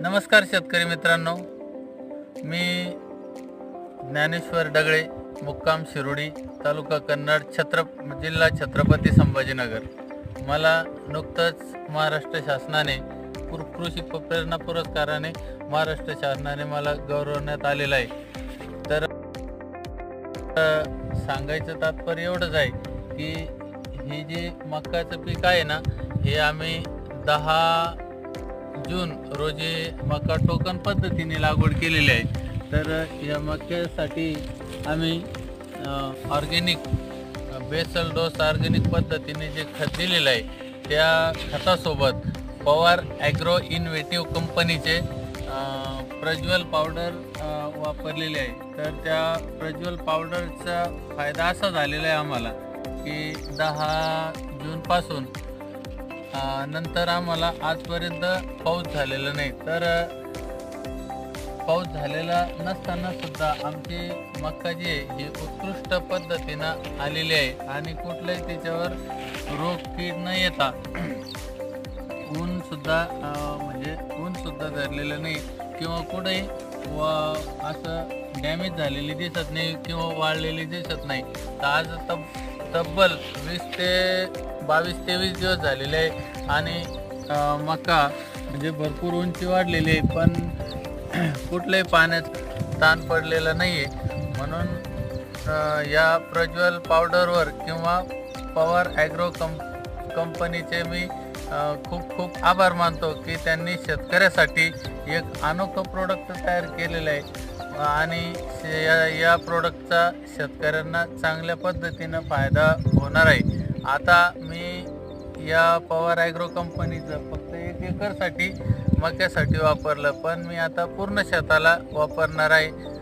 नमस्कार शेतकरी मित्रांनो. मी ज्ञानेश्वर डगळे मुक्काम शिरोडी तालुका कन्नड छत्र जिल्हा छत्रपती संभाजीनगर. मला नुकतंच महाराष्ट्र शासनाने पुर कृषी प्रेरणा पुरस्काराने महाराष्ट्र शासनाने मला गौरवण्यात आलेलं आहे. तर सांगायचं तात्पर्य एवढंच आहे की हे जे मक्काचं पीक आहे ना हे आम्ही दहा जून रोजी मका टोकन पद्धतीने लागवड केलेली आहे. तर या मक्यासाठी आम्ही ऑर्गेनिक बेसल डोस ऑर्गेनिक पद्धतीने जे खत दिलेलं आहे त्या खतासोबत पवार ॲग्रो इन्व्हेटिव्ह कंपनीचे प्रज्वल पावडर वापरलेले आहे. तर त्या प्रज्वल पावडरचा फायदा असा झालेला आहे आम्हाला की दहा जूनपासून नंतर आम्हाला आजपर्यंत पाऊस झालेला नाही. तर पाऊस झालेला नसताना सुद्धा आमची मक्का जी आहे ही उत्कृष्ट पद्धतीनं आलेली आहे आणि कुठलंही त्याच्यावर रोग कीड न येता ऊन सुद्धा म्हणजे ऊन सुद्धा धरलेलं नाही. किंवा कुठेही व असं डॅमेज झालेली दिसत नाही किंवा वाळलेली दिसत नाही. तर आज तब तब्बल वीस ते बावीस तेवीस दिवस झालेले आहे. आणि मका म्हणजे भरपूर उंची वाढलेली आहे पण कुठल्याही पाण्यात ताण पडलेला नाही आहे म्हणून या प्रज्वल पावडरवर किंवा पवार ॲग्रो कं कंपनीचे मी खूप खूप आभार मानतो की त्यांनी शेतकऱ्यासाठी एक अनोखं प्रोडक्ट तयार केलेलं आहे. आणि शे- या या प्रोडक्टचा शेतकऱ्यांना चांगल्या पद्धतीनं फायदा होणार आहे. आता मी या पवार ॲग्रो कंपनीचं फक्त एक एकरसाठी मक्यासाठी वापरलं पण मी आता पूर्ण शेताला वापरणार आहे.